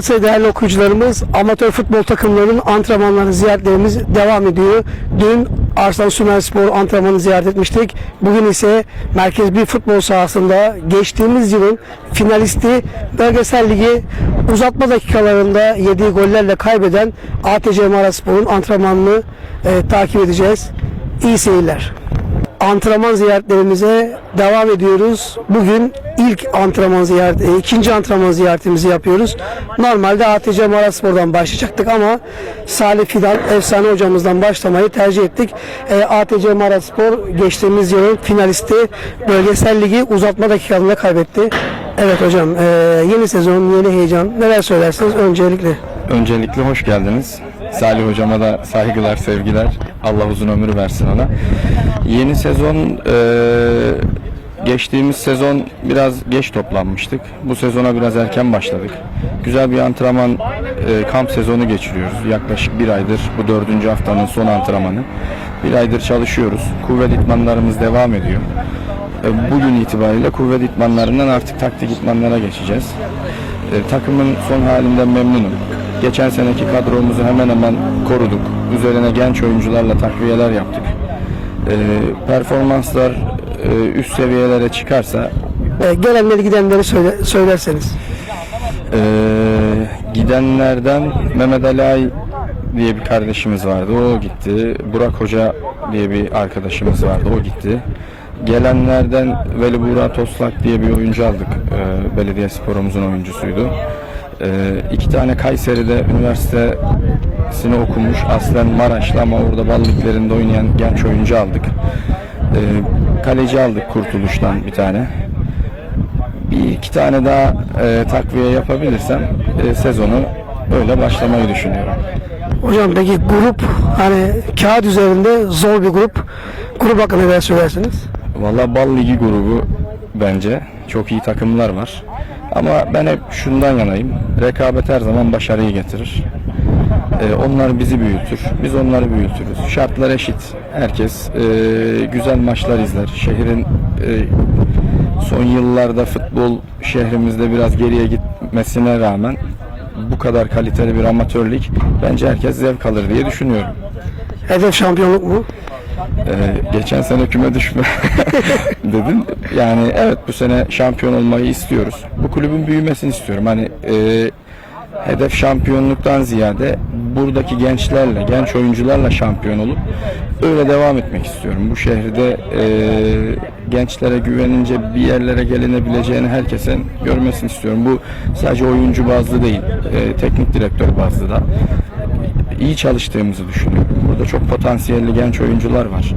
Evet değerli okuyucularımız amatör futbol takımlarının antrenmanları ziyaretlerimiz devam ediyor. Dün Arslan Sümer Spor antrenmanı ziyaret etmiştik. Bugün ise Merkez bir futbol sahasında geçtiğimiz yılın finalisti Bölgesel Ligi uzatma dakikalarında yediği gollerle kaybeden ATC Maraspor'un antrenmanını e, takip edeceğiz. İyi seyirler. Antrenman ziyaretlerimize devam ediyoruz. Bugün ilk antrenman ziyaret, e, ikinci antrenman ziyaretimizi yapıyoruz. Normalde ATC Maraspor'dan başlayacaktık ama Salih Fidan efsane hocamızdan başlamayı tercih ettik. E, ATC Maraspor geçtiğimiz yılın finalisti bölgesel ligi uzatma dakikalarında kaybetti. Evet hocam e, yeni sezon yeni heyecan neler söylersiniz öncelikle? Öncelikle hoş geldiniz. Salih hocama da saygılar, sevgiler. Allah uzun ömür versin ona. Yeni sezon eee, geçtiğimiz sezon biraz geç toplanmıştık. Bu sezona biraz erken başladık. Güzel bir antrenman eee, kamp sezonu geçiriyoruz. Yaklaşık bir aydır bu dördüncü haftanın son antrenmanı. Bir aydır çalışıyoruz. Kuvvet itmanlarımız devam ediyor. E, Bugün itibariyle kuvvet itmanlarından artık taktik itmanlara geçeceğiz. E, takımın son halinden memnunum. Geçen seneki kadromuzu hemen hemen koruduk. Üzerine genç oyuncularla takviyeler yaptık. E, performanslar e, üst seviyelere çıkarsa E, gelenleri gidenleri söyle, söylerseniz. e, gidenlerden Mehmet Ali diye bir kardeşimiz vardı. O gitti. Burak Hoca diye bir arkadaşımız vardı. O gitti. Gelenlerden Veli Buğra Toslak diye bir oyuncu aldık. E, belediye sporumuzun oyuncusuydu. E, iki tane Kayseri'de üniversitesini okumuş. Aslen Maraşlı ama orada bal liglerinde oynayan genç oyuncu aldık. E, kaleci aldık Kurtuluş'tan bir tane bir iki tane daha e, takviye yapabilirsem e, sezonu öyle başlamayı düşünüyorum. Hocam peki grup hani kağıt üzerinde zor bir grup. Grup hakkında neler söylersiniz? Valla Bal Ligi grubu bence çok iyi takımlar var. Ama ben hep şundan yanayım. Rekabet her zaman başarıyı getirir. E, onlar bizi büyütür. Biz onları büyütürüz. Şartlar eşit. Herkes e, güzel maçlar izler. Şehrin e, son yıllarda futbol şehrimizde biraz geriye gitmesine rağmen bu kadar kaliteli bir amatörlük bence herkes zevk alır diye düşünüyorum. Hedef şampiyonluk mu? Ee, geçen sene küme düşme dedin. Yani evet bu sene şampiyon olmayı istiyoruz. Bu kulübün büyümesini istiyorum. Hani e, hedef şampiyonluktan ziyade buradaki gençlerle, genç oyuncularla şampiyon olup öyle devam etmek istiyorum. Bu şehirde e, gençlere güvenince bir yerlere gelinebileceğini herkesin görmesini istiyorum. Bu sadece oyuncu bazlı değil, e, teknik direktör bazlı da iyi çalıştığımızı düşünüyorum. Burada çok potansiyelli genç oyuncular var.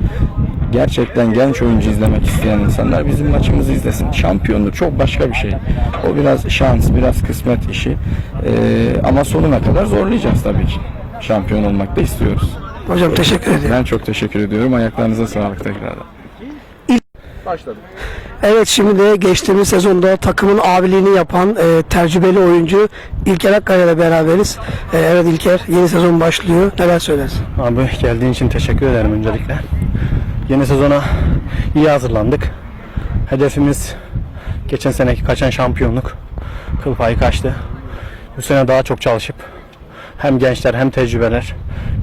Gerçekten genç oyuncu izlemek isteyen insanlar bizim maçımızı izlesin. Şampiyonluk çok başka bir şey. O biraz şans, biraz kısmet işi. Ee, ama sonuna kadar zorlayacağız tabii ki. Şampiyon olmak da istiyoruz. Hocam teşekkür ederim. Ben çok teşekkür ediyorum. Ayaklarınıza sağlık tekrardan. Evet şimdi de geçtiğimiz sezonda takımın abiliğini yapan e, tecrübeli oyuncu İlker Akkaya ile beraberiz. E, evet İlker yeni sezon başlıyor. Neler söylersin? Abi geldiğin için teşekkür ederim öncelikle. Yeni sezona iyi hazırlandık. Hedefimiz geçen seneki kaçan şampiyonluk. Kıl payı kaçtı. Bu sene daha çok çalışıp hem gençler hem tecrübeler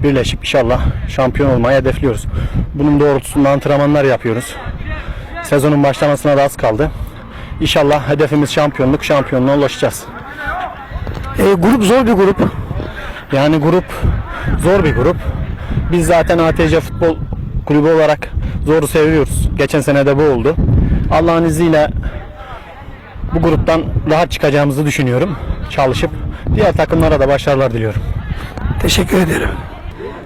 birleşip inşallah şampiyon olmayı hedefliyoruz. Bunun doğrultusunda antrenmanlar yapıyoruz. Sezonun başlamasına da az kaldı. İnşallah hedefimiz şampiyonluk, şampiyonluğa ulaşacağız. E, grup zor bir grup. Yani grup zor bir grup. Biz zaten ATC Futbol Kulübü olarak zoru seviyoruz. Geçen sene de bu oldu. Allah'ın izniyle bu gruptan rahat çıkacağımızı düşünüyorum. Çalışıp diğer takımlara da başarılar diliyorum. Teşekkür ederim.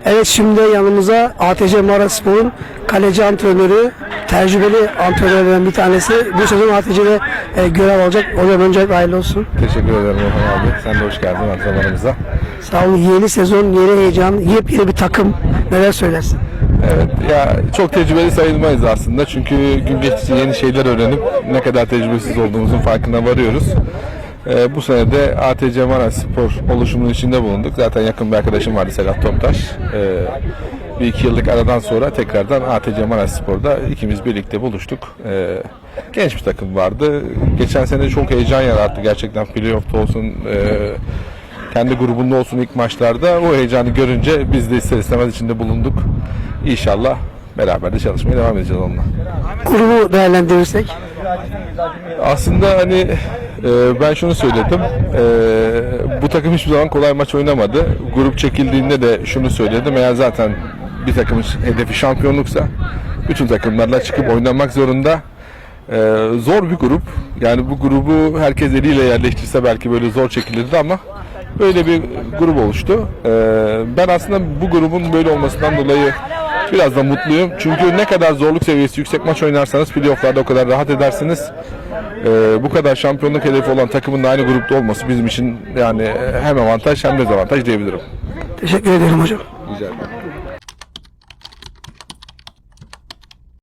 Evet şimdi yanımıza ATC Maraspor'un kaleci antrenörü, tecrübeli antrenörlerden bir tanesi. Bu sezon ATC'de e, görev alacak. Hocam öncelikle hayırlı olsun. Teşekkür ederim Orhan abi. Sen de hoş geldin antrenmanımıza. Sağ olun. Yeni sezon, yeni heyecan, yepyeni bir takım. Neler söylersin? Evet ya çok tecrübeli sayılmayız aslında çünkü gün geçtikçe yeni şeyler öğrenip ne kadar tecrübesiz olduğumuzun farkına varıyoruz. Ee, bu sene de ATC Maraş Spor oluşumunun içinde bulunduk. Zaten yakın bir arkadaşım vardı Sedat Tomtaş. Ee, bir iki yıllık aradan sonra tekrardan ATC Maraş Spor'da ikimiz birlikte buluştuk. Ee, genç bir takım vardı. Geçen sene çok heyecan yarattı gerçekten playoff'ta olsun. Ee, kendi grubunda olsun ilk maçlarda. O heyecanı görünce biz de ister istemez içinde bulunduk. İnşallah beraber de çalışmaya devam edeceğiz onunla. Grubu değerlendirirsek. Aslında hani e, ben şunu söyledim. E, bu takım hiçbir zaman kolay maç oynamadı. Grup çekildiğinde de şunu söyledim. Eğer zaten bir takımın hedefi şampiyonluksa bütün takımlarla çıkıp oynamak zorunda. E, zor bir grup. Yani bu grubu herkes eliyle yerleştirse belki böyle zor çekilirdi ama böyle bir grup oluştu. E, ben aslında bu grubun böyle olmasından dolayı biraz da mutluyum. Çünkü ne kadar zorluk seviyesi yüksek maç oynarsanız playofflarda o kadar rahat edersiniz. Ee, bu kadar şampiyonluk hedefi olan takımın da aynı grupta olması bizim için yani hem avantaj hem dezavantaj diyebilirim. Teşekkür ederim hocam. Rica ederim.